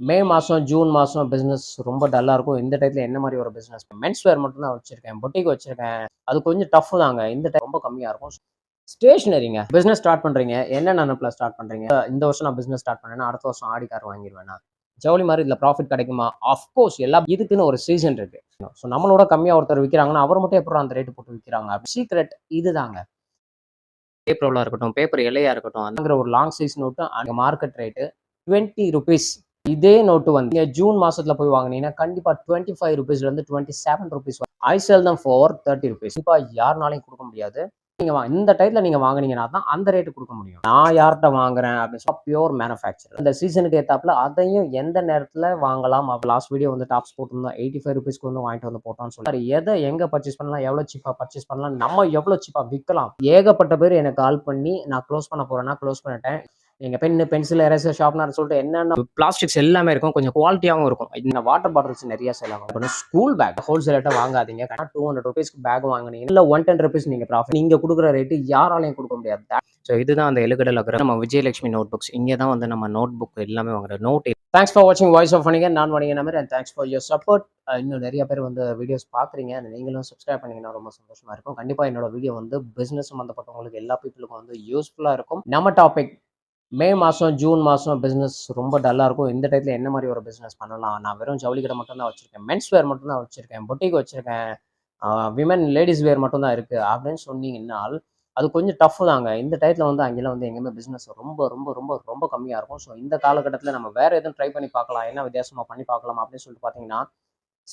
மே மாதம் ஜூன் மாதம் பிஸ்னஸ் ரொம்ப டல்லாக இருக்கும். இந்த டைத்தில் என்ன மாதிரி ஒரு பிஸ்னஸ் மென்ஸ் வேர் மட்டும் தான் வச்சுருக்கேன். பொட்டிக் வச்சுருக்கேன். அது கொஞ்சம் டஃப் தாங்க. இந்த டைம் ரொம்ப கம்மியாக இருக்கும். ஸ்டேஷனரிங்க பிஸ்னஸ் ஸ்டார்ட் பண்ணுறீங்க என்ன நினப்பில் ஸ்டார்ட் பண்ணுறீங்க இந்த வருஷம் நான் பிஸ்னஸ் ஸ்டார்ட் பண்ணேன்னா அடுத்த வருஷம் ஆடி கார் வாங்கிடுவேன் ஜவுளி மாதிரி இதில் ப்ராஃபிட் கிடைக்குமா? அஃப்கோர்ஸ் எல்லா இதுக்குன்னு ஒரு சீசன் இருக்கு. ஸோ நம்மளோட கம்மியாக ஒருத்தர் விற்கிறாங்கன்னா அவர் மட்டும் எப்படி அந்த ரேட்டு போட்டு விற்கிறாங்க சீக்ரெட் இதுதாங்க. பேப்பரில் இருக்கட்டும் பேப்பர் இலையாக இருக்கட்டும் அதுங்கிற ஒரு லாங் சைஸ் நோட்டு அங்கே மார்க்கெட் ரேட்டு டுவெண்ட்டி ருபீஸ் இதே நோட்டு வந்து நீங்கள் ஜூன் மாதத்தில் போய் வாங்குனீங்கன்னா கண்டிப்பாக twenty five ருபீஸ்லேருந்து twenty seven rupees I sell தான் ஃபோர் தேர்ட்டி ருபீஸ் இப்போ யாருனாலையும் கொடுக்க முடியாது. நீங்கள் வா- இந்த டைத்தில் நீங்கள் வாங்குனீங்கன்னா தான் அந்த ரேட்டு கொடுக்க முடியும். நான் யார்கிட்ட வாங்குறேன் அப்படின்னு சொல்லி பியூர் மேனுஃபேக்சர் இந்த சீசனுக்கு ஏற்றாப்புல அதையும் எந்த நேரத்தில் வாங்கலாம் லாஸ்ட் வீடியோ வந்து டாப்ஸ் போட்டிருந்தோம். எயிட்டி ஃபைவ் ருபீஸ்க்கு வந்து வாங்கிட்டு வந்து போட்டோம்னு சொல்லி. எதை எங்கே பர்ச்சேஸ் பண்ணலாம்? எவ்வளோ சீப்பாக பர்ச்சேஸ் பண்ணலாம்? நம்ம எவ்வளோ சீப்பாக விற்கலாம் ஏகப்பட்ட பேர் எனக்கு கால் பண்ணி நான் க்ளோஸ் பண்ண போகிறேன்னா க்ளோஸ் பண்ணிட்டேன். நீங்க பென் பென்சில் எரேசர் ஷார்ப்னர் சொல்லிட்டு என்னென்ன பிளாஸ்டிக்ஸ் எல்லாமே இருக்கும். கொஞ்சம் குவாலிட்டியாகவும் இருக்கும். இந்த வாட்டர் பாட்டில்ஸ் நிறைய செல் ஆகும். ஸ்கூல் பேக் ஹோல்சேலாக வாங்காதீங்க. டூ ஹண்ட்ரட் ருபீஸ்க்கு பேக் வாங்குனீங்க இல்லை ஒன் டென் ருபீஸ் நீங்க ப்ராஃபிட் நீங்க கொடுக்குற ரேட்டு யாராலையும் கொடுக்க முடியாது. ஸோ இதுதான் அந்த எழுகடல் இருக்கிற நம்ம விஜயலட்சுமி நோட் புக்ஸ் இங்கே தான் வந்து நம்ம நோட் புக் எல்லாமே வாங்குற நோட் தேங்க்ஸ் ஃபார் வாட்சிங் வாய்ஸ் ஆஃப் பண்ணிங்க நான் பண்ணிங்க number and thanks for your support இன்னும் நிறைய பேர் வந்து வீடியோஸ் பார்க்குறீங்க. நீங்களும் சப்ஸ்கிரைப் பண்ணீங்கன்னா ரொம்ப சந்தோஷமா இருக்கும். கண்டிப்பாக என்னோட வீடியோ வந்து பிஸ்னஸ் சம்மந்தப்பட்டவங்களுக்கு எல்லா பீப்புளுக்கும் வந்து யூஸ்ஃபுல்லாக இருக்கும். நம்ம டாபிக் மே மாதம் ஜூன் மாதம் பிஸ்னஸ் ரொம்ப டல்லாக இருக்கும். இந்த டயத்தில் என்ன மாதிரி ஒரு பிஸ்னஸ் பண்ணலாம்? நான் வெறும் ஜவுளி கடை மட்டும் தான் வச்சுருக்கேன். மென்ஸ் வேர் மட்டும் தான் வச்சுருக்கேன். பொட்டிக் வச்சுருக்கேன். விமன் லேடிஸ் வேர் மட்டும் தான் இருக்குது அப்படின்னு சொன்னீங்கன்னால் அது கொஞ்சம் டஃப் தாங்க. இந்த டயத்தில் வந்து அங்கெல்லாம் வந்து எங்கேயுமே பிஸ்னஸ் ரொம்ப ரொம்ப ரொம்ப ரொம்ப கம்மியாக இருக்கும். ஸோ இந்த காலகட்டத்தில் நம்ம வேறு எதுவும் ட்ரை பண்ணி பார்க்கலாம். என்ன வித்தியாசமாக பண்ணி பார்க்கலாம்? அப்படின்னு சொல்லிட்டு பார்த்தீங்கன்னா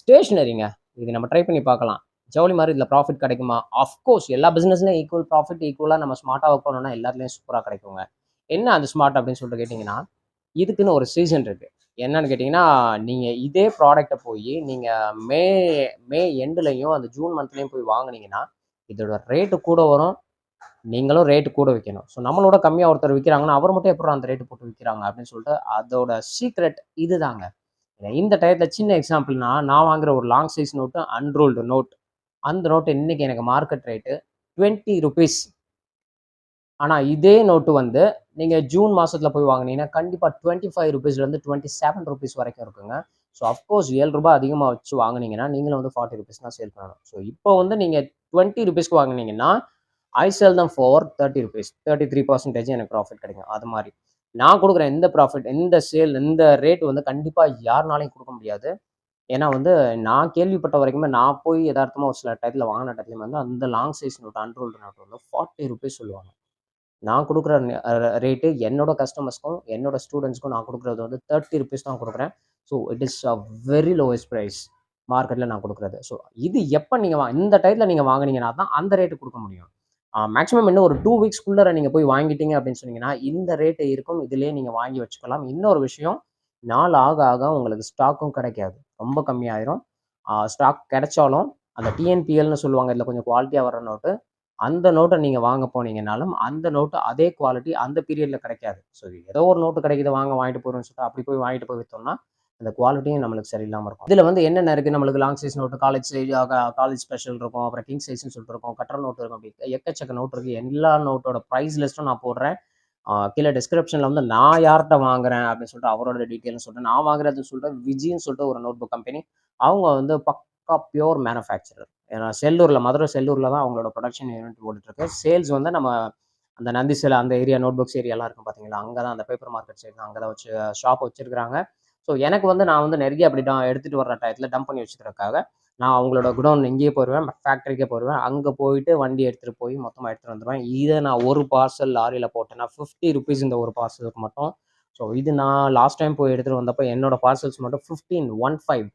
ஸ்டேஷ்னரிங்க இது நம்ம ட்ரை பண்ணி பார்க்கலாம். ஜவுளி மாதிரி இதில் ப்ராஃபிட் கிடைக்குமா? அஃப்கோர்ஸ் எல்லா பிஸ்னஸ்லையும் ஈக்குவல் ப்ராஃபிட் ஈக்குவலாக நம்ம ஸ்மார்ட்டாக ஒர்க் பண்ணோம்னா எல்லாத்துலேயும் சூப்பராக கிடைக்குங்க. என்ன அது ஸ்மார்ட் அப்படின்னு சொல்லிட்டு கேட்டிங்கன்னா இதுக்குன்னு ஒரு சீசன் இருக்குது என்னன்னு கேட்டிங்கன்னா நீங்கள் இதே ப்ராடக்ட்டை போய் நீங்கள் மே மே எண்டுலையும் அந்த ஜூன் மந்த்லேயும் போய் வாங்கினீங்கன்னா இதோட ரேட்டு கூட வரும். நீங்களும் ரேட்டு கூட விற்கணும் ஸோ நம்மளோட கம்மியாக ஒருத்தர் விற்கிறாங்கன்னா அவர் மட்டும் எப்படி அந்த ரேட்டு போட்டு விற்கிறாங்க அப்படின்னு சொல்லிட்டு அதோட சீக்ரெட் இதுதாங்க. இந்த டயத்தில் சின்ன எக்ஸாம்பிள்னா நான் வாங்குற ஒரு long size note unrolled note அந்த நோட்டு இன்னைக்கு எனக்கு மார்க்கெட் ரேட்டு டுவெண்ட்டி ருபீஸ் ஆனால் இதே நோட்டு வந்து நீங்கள் ஜூன் மாதத்தில் போய் வாங்கினீங்கன்னா கண்டிப்பாக டுவெண்ட்டி ஃபைவ் ருபீஸ்லேருந்து டுவெண்ட்டி செவன் ருபீஸ் வரைக்கும் இருக்குங்க. ஸோ அஃப்கோர்ஸ் ஏழு ரூபாய் அதிகமாக வச்சு வாங்குனீங்கன்னா நீங்களும் வந்து ஃபார்ட்டி ருபீஸ் தான் சேல் பண்ணணும். ஸோ இப்போ வந்து நீங்கள் டுவெண்ட்டி ருபீஸ்க்கு வாங்கினீங்கன்னா ஐ செல் தான் four thirty rupees thirty three percentage எனக்கு ப்ராஃபிட் கிடைக்கும். அது மாதிரி. நான் கொடுக்குற எந்த ப்ராஃபிட் எந்த சேல் இந்த ரேட் வந்து கண்டிப்பாக யாருனாலையும் கொடுக்க முடியாது. ஏன்னா வந்து நான் கேள்விப்பட்ட வரைக்குமே நான் போய் எதார்த்தமாக ஒரு சில டயத்தில் வாங்கின டயத்துலையும் வந்து அந்த long size note unrolled note வந்து ஃபார்ட்டி ருபீஸ் சொல்லுவாங்க. நான் கொடுக்குற ரேட்டு என்னோட கஸ்டமர்ஸ்க்கும் என்னோட ஸ்டூடெண்ட்ஸ்க்கும் நான் கொடுக்குறது வந்து தேர்ட்டி ருபீஸ் தான் கொடுக்குறேன். So it is a very lowest price மார்க்கெட்டில் நான் கொடுக்குறது. ஸோ இது எப்போ நீங்கள் வா இந்த டயத்தில் நீங்கள் வாங்குனீங்கன்னா தான் அந்த ரேட்டு கொடுக்க முடியும். மேக்ஸிமம் இன்னும் ஒரு டூ வீக்ஸ்க்குள்ளே நீங்கள் போய் வாங்கிட்டீங்க அப்படின்னு சொன்னீங்கன்னா இந்த ரேட்டு இருக்கும். இதுலேயே நீங்கள் வாங்கி வச்சுக்கலாம். இன்னொரு விஷயம் நாள் ஆக ஆக உங்களுக்கு ஸ்டாக்கும் கிடைக்காது. ரொம்ப கம்மியாயிரும். ஸ்டாக் கிடைச்சாலும் அந்த டிஎன்பிஎல்னு சொல்லுவாங்க இதில் கொஞ்சம் குவாலிட்டியாக வர நோட்டு அந்த நோட்டை நீங்கள் வாங்க போனீங்கனாலும் அந்த நோட்டு அதே குவாலிட்டி அந்த பீரியடில் கிடைக்காது. ஸோ ஏதோ ஒரு நோட்டு கிடைக்குது வாங்க வாங்கிட்டு போகிறோம்னு சொல்லிட்டு அப்படி போய் வாங்கிட்டு போய் விற்றோம்னா அந்த குவாலிட்டியும் நம்மளுக்கு சரியில்லாமல் இருக்கும். இதில் வந்து என்னென்ன இருக்குது நம்மளுக்கு long size note college size college special இருக்கும் அப்புறம் கிங் சைஸ்னு சொல்லிட்டு இருக்கும் கட்டர் நோட்டு இருக்கும் அப்படி எக்கச்சக்க நோட் இருக்குது எல்லா நோட்டோட ப்ரைஸ் லிஸ்ட்டும் நான் போடுறேன். கீழே டிஸ்கிரிப்ஷனில் வந்து நான் யார்கிட்ட வாங்குறேன் அப்படின்னு சொல்லிட்டு அவரோட டீட்டெயில்னு சொல்லிட்டு நான் வாங்குறதுன்னு சொல்லிட்டு விஜின்னு சொல்லிட்டு ஒரு நோட் புக் கம்பெனி அவங்க வந்து பக்கா பியோர் மேனுஃபேக்சரர் ஏன்னா செல்லூரில் மதுரை செல்லூரில் தான் அவங்களோட ப்ரொடக்ஷன் யூனிட் ஓடிட்டுருக்கு. சேல்ஸ் வந்து நம்ம அந்த நந்தி சில அந்த ஏரியா நோட் புக்ஸ் ஏரியாலாம் இருக்கும் பார்த்தீங்களா அங்கே தான் அந்த பேப்பர் மார்க்கெட் சைடு தான் அங்கே தான் வச்சு ஷாப் வச்சுருக்காங்க ஸோ எனக்கு வந்து நான் வந்து நிறைய அப்படி தான் எடுத்துகிட்டு வர்ற டயத்தில் டம்ப் பண்ணி வச்சுக்கிறதுக்காக நான் அவங்களோட குடோன் இங்கேயே போயிடுவேன் ஃபேக்ட்ரிக்கே போயிடுவேன் அங்கே போயிட்டு வண்டி எடுத்துகிட்டு போய் மொத்தமாக எடுத்துகிட்டு வந்துடுவேன் இதை நான் ஒரு பார்சல் லாரியில் போட்டேன்னா ஃபிஃப்டி ருபீஸ் இந்த ஒரு பார்சலுக்கு மட்டும். ஸோ இது நான் லாஸ்ட் டைம் போய் எடுத்துகிட்டு வந்தப்போ என்னோட பார்சல்ஸ் மட்டும் ஃபிஃப்டீன் ஒன் ஃபைவ்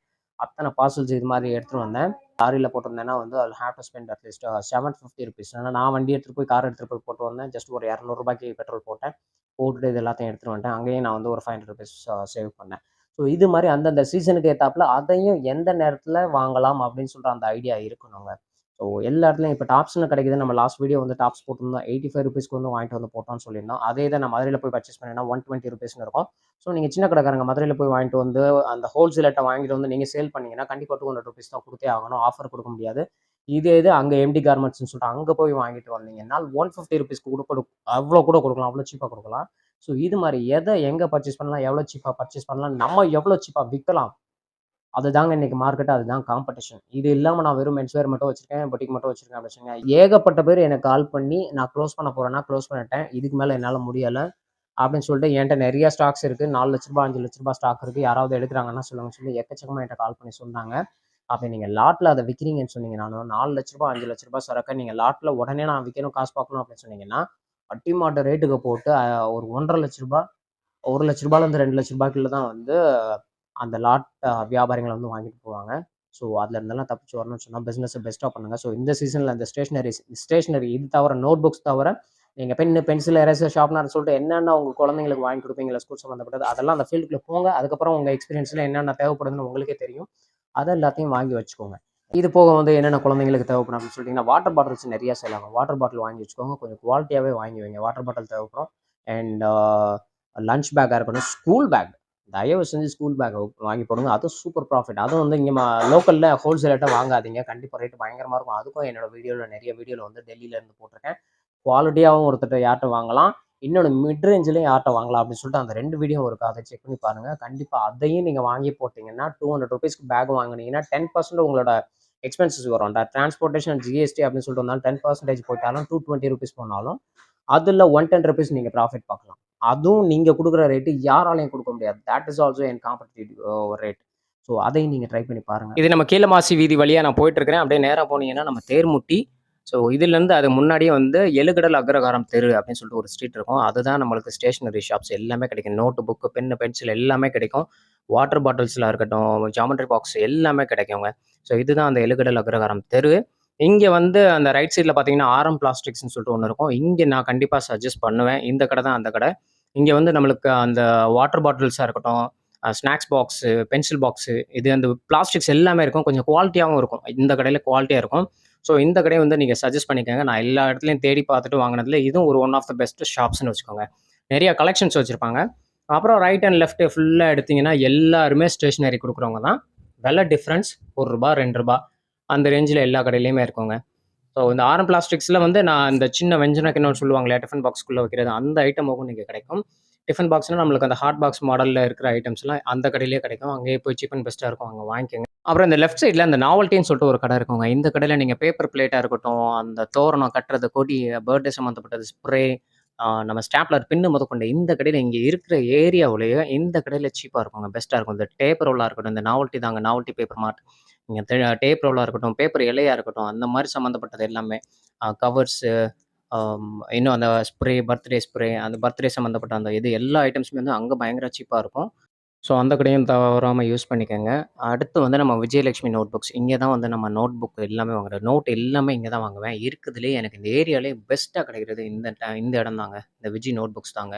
அத்தனை பார்சல்ஸ் இது மாதிரி எடுத்துகிட்டு வந்தேன். லாரியில் போட்டிருந்தேன்னா வந்து அது have to spend at least seven fifty rupees ஆனால் நான் வண்டி எடுத்துகிட்டு போய் கார் எடுத்துகிட்டு போய் போட்டு வந்தேன். ஜஸ்ட் ஒரு இரநூறுபாய்க்கு பெட்ரோல் போட்டேன். போட்டுட்டு இது எல்லாத்தையும் எடுத்துகிட்டு வந்துட்டேன். அங்கேயும் நான் வந்து ஒரு ஃபைவ் ஹண்ட்ரட் ருபீஸ் சேவ் பண்ணேன். ஸோ இது மாதிரி அந்தந்த சீசனுக்கு ஏற்றாப்புல அதையும் எந்த நேரத்தில் வாங்கலாம் அப்படின்னு சொல்கிற அந்த ஐடியா இருக்கணுங்க. ஸோ எல்லா இடத்துலையும் இப்போ டாப்ஸ்னு கிடைக்குது. நம்ம லாஸ்ட் வீடியோ வந்து டாப்ஸ் போட்டிருந்தோம் எயிட்டி ஃபைவ் ருபீஸ்க்கு வந்து வாங்கிட்டு வந்து போட்டோம்னு சொல்லியிருந்தோம். அதே தான் நான் மதுரையில் போய் பர்ச்சேஸ் பண்ணினா ஒன் டுவெண்ட்டி ருபீஸ்னு இருக்கும். ஸோ நீங்கள் சின்ன கடைக்காரங்க மதுரையில் போய் வாங்கிட்டு வந்து அந்த ஹோல்சேலர்ட்ட வாங்கிட்டு வந்து நீங்கள் சேல் பண்ணீங்கன்னா கண்டிப்பாக டூ ஹண்ட்ரட் ருபீஸ் தான் கொடுத்தே ஆகணும். ஆஃபர் கொடுக்க முடியாது. இதே இது அங்கே எம்டி கார்மெண்ட்ஸ்னு சொல்லிட்டு அங்கே போய் வாங்கிட்டு வந்தீங்கன்னா ஒன் ஃபிஃப்டி ருபீஸ்க்கு கூட அவ்வளோ கூட கொடுக்கலாம். அவ்வளோ சீப்பாக கொடுக்கலாம். ஸோ இது மாதிரி எதை எங்கே பர்ச்சேஸ் பண்ணலாம்? எவ்வளோ சீப்பாக பர்ச்சேஸ் பண்ணலாம்? நம்ம எவ்வளோ சீப்பாக விற்கலாம் அதுதாங்க இன்னைக்கு மார்க்கெட் அதுதான் காம்படிஷன் இது இல்லாமல் நான் வெறும் மென்ஸ்வேர் மட்டும் வச்சிருக்கேன் பொட்டிக் மட்டும் வச்சிருக்கேன் அப்படின்னு ஏகப்பட்ட பேர் எனக்கு கால் பண்ணி நான் க்ளோஸ் பண்ண போறேன்னா க்ளோஸ் பண்ணிட்டேன். இதுக்கு மேலே என்னால் முடியலை. அப்படின்னு சொல்லிட்டு என்கிட்ட நிறைய ஸ்டாக்ஸ் இருக்குது நாலு லட்ச ரூபாய் அஞ்சு லட்ச ரூபாய் ஸ்டாக் இருக்குது யாராவது எடுக்கிறாங்கன்னா சொல்லுங்க சொல்லி எக்கச்சக்கமாக என்கிட்ட கால் பண்ணி சொன்னாங்க. அப்படி நீங்கள் லாட்டில் அதை விற்கிறீங்கன்னு சொன்னீங்கன்னா நாலு லட்ச ரூபாய் அஞ்சு லட்ச ரூபாய் சரக்கை நீங்கள் லாட்டில் உடனே நான் விற்கணும் காசு பார்க்கணும் அப்படின்னு சொன்னீங்கன்னா வட்டி மாட்டு ரேட்டுக்கு போட்டு ஒரு ஒன்றரை லட்ச ரூபாய் ஒரு லட்ச ரூபாயிலேருந்து ரெண்டு லட்ச ரூபாய்க்குள்ள தான் வந்து அந்த லாட் வியாபாரிகளை வந்து வாங்கிட்டு போவாங்க. ஸோ அதில் இருந்தெல்லாம் தப்பிச்சு வரணும்னு சொன்னால் பிஸ்னஸை பெஸ்ட்டாக பண்ணுங்கள் ஸோ இந்த சீசனில் இந்த ஸ்டேஷனரி ஸ்டேஷனரி இது தவிர நோட் புக்ஸ் தவிர நீங்கள் பென் பென்சில் எரேசர் ஷார்ப்னர் சொல்லிட்டு என்னென்ன உங்கள் குழந்தைங்களுக்கு வாங்கி கொடுப்பீங்களா ஸ்கூல் சம்மந்தப்பட்டது அதெல்லாம் அந்த ஃபீல்டுக்குள்ள போங்க. அதுக்கப்புறம் உங்கள் எக்ஸ்பீரியன்ஸில் என்னென்ன தேவைப்படுதுன்னு உங்களுக்கே தெரியும். அதை எல்லாத்தையும் வாங்கி வச்சுக்கோங்க. இது போக வந்து என்னென்ன குழந்தைங்களுக்கு தேவைப்படும் அப்படின்னு சொல்லிட்டிங்கன்னா வாட்டர் பாட்டில்ஸ் நிறையா செல்லாங்க வாட்டர் பாட்டில் வாங்கி வச்சுக்கோங்க. கொஞ்சம் குவாலிட்டியாகவே வாங்கி வைங்க. வாட்டர் பாட்டில் தேவைப்படும். அண்ட் லஞ்ச் பேக்காக இருக்கணும் ஸ்கூல் பேக் தயவு செஞ்சு ஸ்கூல் பேக் வாங்கி போடுங்க. அதுவும் சூப்பர் ப்ராஃபிட் அதுவும் வந்து இங்கே லோக்கலில் ஹோல்சேலேட்டாக வாங்காதீங்க. கண்டிப்பாக ரேட் பயங்கரமாக இருக்கும். அதுக்கும் என்னோட வீடியோவில் நிறைய வீடியோவில் வந்து டெல்லியிலேருந்து போட்டிருக்கேன். குவாலிட்டியாகவும் ஒருத்தட்ட யார்கிட்ட வாங்கலாம். இன்னொன்று மிட் ரேஞ்சிலையும் யார்கிட்ட வாங்கலாம் அப்படின்னு சொல்லிட்டு அந்த ரெண்டு வீடியோ இருக்கு. அதை செக் பண்ணி பாருங்கள் கண்டிப்பாக அதையும் நீங்கள் வாங்கி போட்டிங்கன்னா டூ ஹண்ட்ரட் ருபீஸ்க்கு பேக் வாங்குனீங்கன்னா டென் பர்சன்ட் உங்களோட எக்ஸ்பென்சஸ் வரும். டிரான்ஸ்போர்ட்டேஷன் ஜிஎஸ்டி அப்படின்னு சொல்லிட்டு வந்தாலும் டென் பர்சன்டேஜ் போயிட்டாலும் டூ டுவெண்ட்டி ருபீஸ் போனாலும் அதில் ஒன் டென் ருபீஸ் நீங்கள் ப்ராஃபிட் பார்க்கலாம். அதுவும் நீங்கள் கொடுக்குற ரேட்டு யாராலையும் கொடுக்க முடியாது. That is also an competitive rate so அதையும் நீங்கள் ட்ரை பண்ணி பாருங்கள் இது நம்ம கீழமாசி வீதி வழியாக நான் போயிட்டு இருக்கிறேன். அப்படியே நேராக போனீங்கன்னா நம்ம தேர்முட்டி. ஸோ இதுலேருந்து அது முன்னாடியே வந்து எழுகடல் அக்ரகாரம் தெரு அப்படின்னு சொல்லிட்டு ஒரு ஸ்ட்ரீட் இருக்கும். அதுதான் நம்மளுக்கு ஸ்டேஷனரி ஷாப்ஸ் எல்லாமே கிடைக்கும். நோட்டு புக்கு பென்னு பென்சில் எல்லாமே கிடைக்கும். வாட்டர் பாட்டில்ஸில் இருக்கட்டும் ஜாமெண்ட்ரி பாக்ஸ் எல்லாமே கிடைக்குங்க. ஸோ இதுதான் அந்த எழுகடல் அக்ரகாரம் தெரு. இங்கே வந்து அந்த ரைட் சைடில் பார்த்தீங்கன்னா ஆரம் பிளாஸ்டிக்ஸ்னு சொல்லிட்டு ஒன்று இருக்கும். இங்கே நான் கண்டிப்பாக சஜஸ்ட் பண்ணுவேன். இந்த கடை தான் அந்த கடை. இங்கே வந்து நம்மளுக்கு அந்த வாட்டர் பாட்டில்ஸாக இருக்கட்டும் ஸ்நாக்ஸ் பாக்ஸு பென்சில் பாக்ஸு இது அந்த பிளாஸ்டிக்ஸ் எல்லாமே இருக்கும். கொஞ்சம் குவாலிட்டியாகவும் இருக்கும். இந்த கடையில் குவாலிட்டியாக இருக்கும். ஸோ இந்த கடையை வந்து நீங்கள் சஜஸ்ட் பண்ணிக்கோங்க. நான் எல்லா இடத்துலையும் தேடி பார்த்துட்டு வாங்கினதுல இதுவும் ஒரு ஒன் ஆஃப் த பெஸ்ட் ஷாப்ஸ்னு வச்சுக்கோங்க. நிறைய கலெக்ஷன்ஸ் வச்சுருப்பாங்க. அப்புறம் ரைட் அண்ட் லெஃப்ட் ஃபுல்லாக எடுத்தீங்கன்னா எல்லாருமே ஸ்டேஷ்னரி கொடுக்குறவங்க தான். விலை டிஃப்ரென்ஸ் ஒரு ரூபா ரெண்டு ரூபா அந்த ரேஞ்சில் எல்லா கடையிலையுமே இருக்குங்க. ஸோ இந்த ஆரம் பிளாஸ்டிக்ஸில் வந்து நான் இந்த சின்ன வெஞ்சன கிண்ணம் சொல்லுவாங்களே டிஃபன் பாக்ஸ்க்குள்ளே வைக்கிறது அந்த ஐட்டமாகவும் நீங்கள் கிடைக்கும். டிஃபன் பாக்ஸ்னால் நம்மளுக்கு அந்த ஹாட் பாக்ஸ் மாடலில் இருக்கிற ஐட்டம்ஸ்லாம் அந்த கடையிலே கிடைக்கும். அங்கேயே போய் சீப் அண்ட் பெஸ்ட்டாக இருக்கும் அங்கே வாங்கிக்கோங்க. அப்புறம் இந்த லெஃப்ட் சைடில் அந்த நாவல்ட்டின்னு சொல்லிட்டு ஒரு கடை இருக்குங்க. இந்த கடையில் நீங்கள் பேப்பர் பிளேட்டாக இருக்கட்டும் அந்த தோரணம் கட்டுறது கொடி பர்த்டே சம்மந்தப்பட்டது ஸ்ப்ரே நம்ம ஸ்டாப்லர் பின்னு முதற்கொண்டு இந்த கடையில் இங்கே இருக்கிற ஏரியாவிலேயே இந்த கடையில் சீப்பாக இருக்குங்க பெஸ்ட்டாக இருக்கும். இந்த டேப்பர் ரோலாக இருக்கட்டும் இந்த நாவல்ட்டி தாங்க நாவல்ட்டி பேப்பர் மார்ட் நீங்கள் டேப் ரோலாக இருக்கட்டும் பேப்பர் இலையாக இருக்கட்டும் அந்த மாதிரி சம்மந்தப்பட்டது எல்லாமே. கவர்ஸு இன்னும் அந்த ஸ்ப்ரே பர்த்டே ஸ்ப்ரே அந்த பர்த்டே சம்மந்தப்பட்ட அந்த இது எல்லா ஐட்டம்ஸுமே வந்து அங்கே பயங்கர சீப்பாக இருக்கும். ஸோ அந்த கடையும் தவறாமல் யூஸ் பண்ணிக்கோங்க. அடுத்து வந்து நம்ம விஜயலட்சுமி நோட் புக்ஸ் இங்கே தான் வந்து நம்ம நோட் புக் எல்லாமே வாங்குறோம் நோட் எல்லாமே இங்கே தான் வாங்குவேன். இருக்குதுலேயே எனக்கு இந்த ஏரியாலே பெஸ்ட்டாக கிடைக்கிறது இந்த இந்த இடம் தாங்க. இந்த விஜய் நோட் புக்ஸ் தாங்க.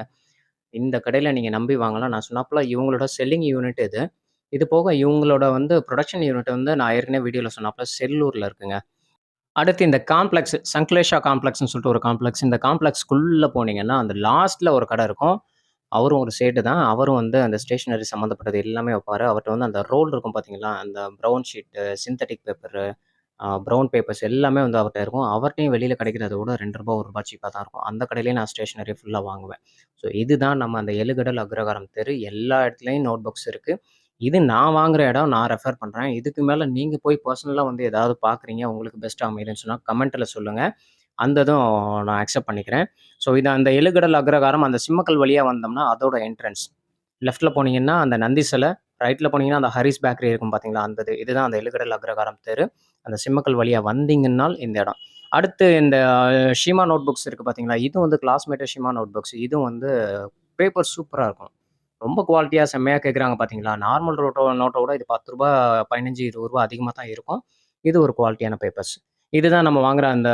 இந்த கடையில் நீங்கள் நம்பி வாங்கலாம். நான் சொன்னாப்புல இவங்களோட செல்லிங் யூனிட் இது. இது போக இவங்களோட வந்து ப்ரொடக்ஷன் யூனிட் வந்து நான் ஏற்கனவே வீடியோவில் சொன்னாப்புல செல்லூரில் இருக்குங்க. அடுத்து இந்த காம்ப்ளெக்ஸ் சங்க்லேஷா காம்ப்ளெக்ஸ்னு சொல்லிட்டு ஒரு காம்ப்ளெக்ஸ் இந்த காம்ப்ளெக்ஸ்க்குள்ளே போனீங்கன்னா அந்த லாஸ்ட்டில் ஒரு கடை இருக்கும். அவரும் ஒரு சேட்டு தான். அவரும் வந்து அந்த ஸ்டேஷனரி சம்மந்தப்பட்டது எல்லாமே வைப்பார். அவர்கிட்ட வந்து அந்த ரோல் இருக்கும் பார்த்தீங்களா அந்த brown sheet synthetic paper brown papers எல்லாமே வந்து அவர்கிட்ட இருக்கும். அவர்கிட்டையும் வெளியில் கிடைக்கிறத விட ரெண்டு ரூபா ஒரு ரூபா சீப்பாக தான் இருக்கும். அந்த கடையிலேயே நான் ஸ்டேஷனரி ஃபுல்லாக வாங்குவேன். ஸோ இதுதான் நம்ம அந்த எழுகடல் அக்ரகாரம் தெரு. எல்லா இடத்துலையும் நோட் புக்ஸ் இருக்குது இது நான் வாங்குற இடம் நான் ரெஃபர் பண்ணுறேன் இதுக்கு மேலே நீங்கள் போய் பர்சனலாக வந்து ஏதாவது பார்க்குறீங்க உங்களுக்கு பெஸ்ட்டாக அமைதுன்னு சொன்னால் கமெண்ட்டில் சொல்லுங்கள் அந்த இதுவும் நான் அக்செப்ட் பண்ணிக்கிறேன். ஸோ இது அந்த எழுகடல் அக்ரகாரம் அந்த சிம்மக்கல் வழியாக வந்தோம்னா அதோட என்ட்ரன்ஸ் லெஃப்ட்டில் போனீங்கன்னா அந்த நந்தி சிலை ரைட்டில் போனீங்கன்னா அந்த ஹரிஸ் பேக்கரி இருக்கும் பார்த்தீங்களா அந்த இது. இதுதான் அந்த எழுகடல் அக்ரகாரம் தெரு. அந்த சிம்மக்கல் வழியாக வந்தீங்கன்னால் இந்த இடம். அடுத்து இந்த ஷீமா நோட் புக்ஸ் இருக்குது பார்த்தீங்களா இதுவும் வந்து கிளாஸ்மேட்டு ஷீமா நோட் புக்ஸ் இதுவும் வந்து பேப்பர் சூப்பராக இருக்கும். ரொம்ப குவாலிட்டியாக செம்மையாக கேட்குறாங்க பார்த்தீங்களா நார்மல் ரோட்டோ நோட்டோட இது பத்து ரூபா பதினஞ்சு இருபது ரூபா அதிகமாக தான் இருக்கும். இது ஒரு குவாலிட்டியான பேப்பர்ஸ் இதுதான் நம்ம வாங்குகிற அந்த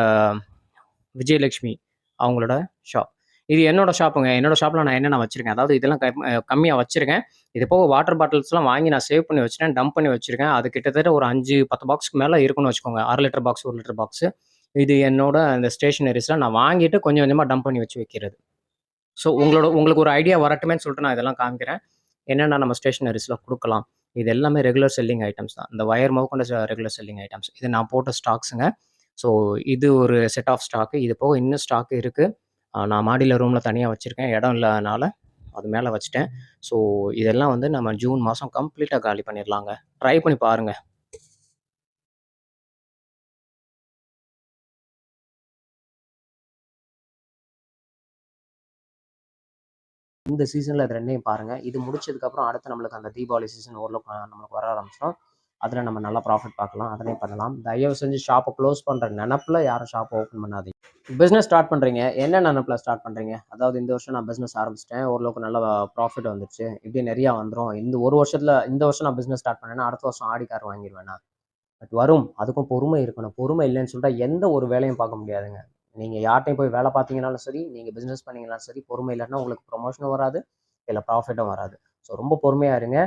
விஜயலட்சுமி அவங்களோட ஷாப் இது என்னோட ஷாப்புங்க என்னோட ஷாப்பில் நான் என்னென்ன வச்சுருக்கேன்? அதாவது இதெல்லாம் கம்மியாக வச்சுருக்கேன். இது போக வாட்டர் பாட்டில்ஸ்லாம் வாங்கி நான் சேவ் பண்ணி வச்சுருக்கேன் டம்ப் பண்ணி வச்சுருக்கேன். அது கிட்டத்தட்ட ஒரு அஞ்சு பத்து பாக்ஸ்க்கு மேலே இருக்குன்னு வச்சுக்கோங்க. அரை லிட்டர் பாக்ஸ் ஒரு லிட்டர் பாக்ஸு இது என்னோட அந்த ஸ்டேஷனரிஸ்லாம் நான் வாங்கிட்டு கொஞ்சம் கொஞ்சமாக டம்ப் பண்ணி வச்சு வைக்கிறது. ஸோ உங்களோட உங்களுக்கு ஒரு ஐடியா வரட்டுமேன்னு சொல்லிட்டு நான் இதெல்லாம் காமிக்கிறேன். என்னென்ன நம்ம ஸ்டேஷனரிஸில் கொடுக்கலாம். இது எல்லாமே ரெகுலர் செல்லிங் ஐட்டம்ஸ் தான். இந்த வயர் மவுக்கொண்ட ரெகுலர் செல்லிங் ஐட்டம்ஸ் இது நான் போட்ட ஸ்டாக்ஸுங்க ஸோ இது ஒரு செட் ஆஃப் ஸ்டாக்கு இது போக இன்னும் ஸ்டாக்கு இருக்குது நான் மாடியில் ரூமில் தனியாக வச்சுருக்கேன். இடம் இல்லாதனால அது மேலே வச்சுட்டேன். ஸோ இதெல்லாம் வந்து நம்ம ஜூன் மாதம் கம்ப்ளீட்டாக காலி பண்ணிடலாங்க ட்ரை பண்ணி பாருங்கள் இந்த சீசனில் இது ரெண்டையும் பாருங்கள் இது முடிச்சதுக்கப்புறம் அடுத்து நம்மளுக்கு அந்த தீபாவளி சீசன் ஓரளவுக்கு நம்மளுக்கு வர ஆரம்பிச்சிடும் அதில் நம்ம நல்லா ப்ராஃபிட் பார்க்கலாம். அதனையும் பண்ணலாம். தயவு செஞ்சு ஷாப்பை க்ளோஸ் பண்ணுற நினப்பில் யாரும் ஷாப்பை ஓப்பன் பண்ணாதீங்க. பிஸ்னஸ் ஸ்டார்ட் பண்ணுறீங்க என்ன நினப்பில் ஸ்டார்ட் பண்ணுறீங்க அதாவது இந்த வருஷம் நான் பிஸ்னஸ் ஆரம்பிச்சிட்டேன். ஓரளவுக்கு நல்ல ப்ராஃபிட் வந்துருச்சு. இப்படி நிறையா வந்துடும் இந்த ஒரு வருஷத்தில் இந்த வருஷம் நான் பிஸ்னஸ் ஸ்டார்ட் பண்ணேன்னா அடுத்த வருஷம் ஆடி கார் வாங்கிடுவேன் பட் வரும். அதுக்கும் பொறுமை இருக்கணும். பொறுமை இல்லைன்னு சொல்லிட்டா எந்த ஒரு வேலையும் பார்க்க முடியாதுங்க. நீங்கள் யார்ட்டையும் போய் வேலை பார்த்தீங்கனாலும் சரி நீங்கள் பிஸ்னஸ் பண்ணிங்கனாலும் சரி பொறுமை இல்லைன்னா உங்களுக்கு ப்ரொமோஷனும் வராது இல்லை ப்ராஃபிட்டும் வராது. ஸோ ரொம்ப பொறுமையாக இருங்க.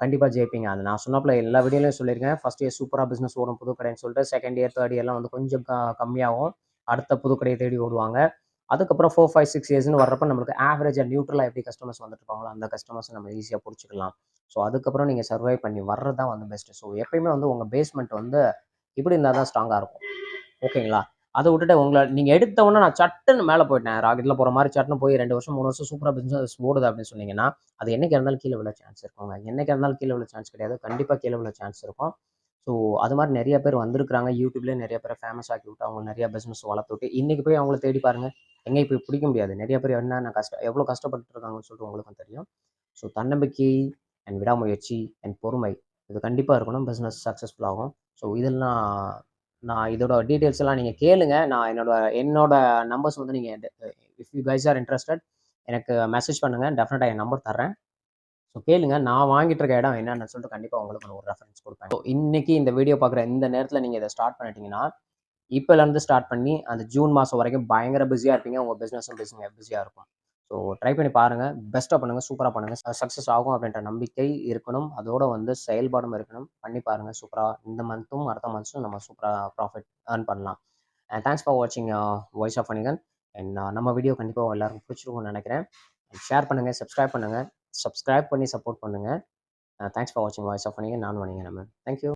கண்டிப்பாக ஜெயிப்பீங்க. அது நான் சொன்னப்பில் எல்லா வீடியோலையும் சொல்லியிருக்கேன். ஃபஸ்ட் இயர் சூப்பராக பிஸ்னஸ் ஓடும் புது கடைன்னு சொல்லிட்டு செகண்ட் இயர் தேர்ட் இயர்லாம் வந்து கொஞ்சம் க கம்மியாகும். அடுத்த புது கடையை தேடி ஓடுவாங்க. அதுக்கப்புறம் ஃபோர் ஃபைவ் சிக்ஸ் இயர்ஸ்னு வர்றப்ப நம்மளுக்கு ஆவரேஜாக நியூட்ரலாக எப்படி கஸ்டமர்ஸ் வந்துட்டு இருப்பாங்களோ அந்த கஸ்டமர்ஸ் நம்ம ஈஸியாக பிடிச்சிக்கலாம். ஸோ அதுக்கப்புறம் நீங்கள் சர்வை பண்ணி வர்றது தான் வந்து பெஸ்ட்டு ஸோ எப்பயுமே வந்து உங்கள் பேஸ்மெண்ட் வந்து இப்படி இருந்தால் தான் ஸ்ட்ராங்காக இருக்கும். ஓகேங்களா அதை விட்டுட்டு உங்களை நீங்கள் எடுத்தவொடனே நான் சட்டுன்னு மேலே போயிட்டேன். ராக்கெட்டில் போகிற மாதிரி சட்டுன்னு போய் ரெண்டு வருஷம் மூணு வருஷம் சூப்பராக பிஸ்னஸ் ஓடுது அப்படின்னு சொன்னீங்கன்னா அது என்னைக்கு இருந்தாலும் கீழே விழ சான்ஸ் இருக்குங்க. என்னைக்கு இருந்தாலும் கீழே விழ சான்ஸ் கிடையாது. கண்டிப்பாக கீழே விழ சான்ஸ் இருக்கும். ஸோ அது மாதிரி நிறைய பேர் வந்திருக்கிறாங்க. யூடியூப்லேயே நிறைய பேர் ஃபேமஸ் ஆக்கி விட்டு அவங்க நிறைய பிஸ்னஸ் வளர்த்து விட்டு இன்றைக்கி போய் அவங்கள தேடி பாருங்கள் எங்கே இப்போ பிடிக்க முடியாது? நிறைய பேர் என்னென்ன கஷ்டம் எவ்வளோ கஷ்டப்பட்டு இருக்காங்கன்னு சொல்லிட்டு உங்களுக்கும் தெரியும். ஸோ தன்னம்பிக்கை அண்ட் விடாமுயற்சி அண்ட் பொறுமை இது கண்டிப்பாக இருக்கணும். பிஸ்னஸ் சக்ஸஸ்ஃபுல் ஆகும். ஸோ இதெல்லாம் நான் இதோட டீட்டெயில்ஸ் எல்லாம் நீங்கள் கேளுங்க. நான் என்னோட என்னோட நம்பர்ஸ் வந்து நீங்கள் if you guys are interested எனக்கு மெசேஜ் பண்ணுங்கள் டெஃபினட்டாக என் நம்பர் தர்றேன். ஸோ கேளுங்க. நான் வாங்கிட்டு இருக்க இடம் என்னென்னு சொல்லிட்டு கண்டிப்பாக உங்களுக்கு நான் ஒரு ரெஃபரன்ஸ் கொடுப்பேன். ஸோ இன்னைக்கு இந்த வீடியோ பார்க்குற இந்த நேரத்தில் நீங்கள் இதை ஸ்டார்ட் பண்ணிட்டீங்கன்னா இப்போலேருந்து ஸ்டார்ட் பண்ணி அந்த ஜூன் மாதம் வரைக்கும் பயங்கர பிஸியாக இருப்பீங்க. உங்கள் பிஸ்னஸும் பிஸியாக பிஸியாக இருக்கும். ஸோ ட்ரை பண்ணி பாருங்கள் பெஸ்ட்டாக பண்ணுங்கள் சூப்பராக பண்ணுங்கள் சக்ஸஸ் ஆகும் அப்படின்ற நம்பிக்கை இருக்கணும். அதோட வந்து செயல்பாடும் இருக்கணும். பண்ணி பாருங்கள் சூப்பராக இந்த மந்த்தும் அடுத்த மந்த்ஸும் நம்ம சூப்பராக ப்ராஃபிட் ஏர்ன் பண்ணலாம். அண்ட் தேங்க்ஸ் ஃபார் வாட்சிங் வாய்ஸ் ஆஃப் அனிகன் அண்ட் நம்ம வீடியோ கண்டிப்பாக எல்லாருக்கும் பிடிச்சிருக்கும்னு நினைக்கிறேன். ஷேர் பண்ணுங்கள் சப்ஸ்கிரைப் பண்ணுங்கள் சப்ஸ்கிரைப் பண்ணி சப்போர்ட் பண்ணுங்கள் தேங்க்ஸ் ஃபார் வாட்சிங் வாய்ஸ் ஆஃப் அனிகன் நான் வணிகன் நம்ம தேங்க்யூ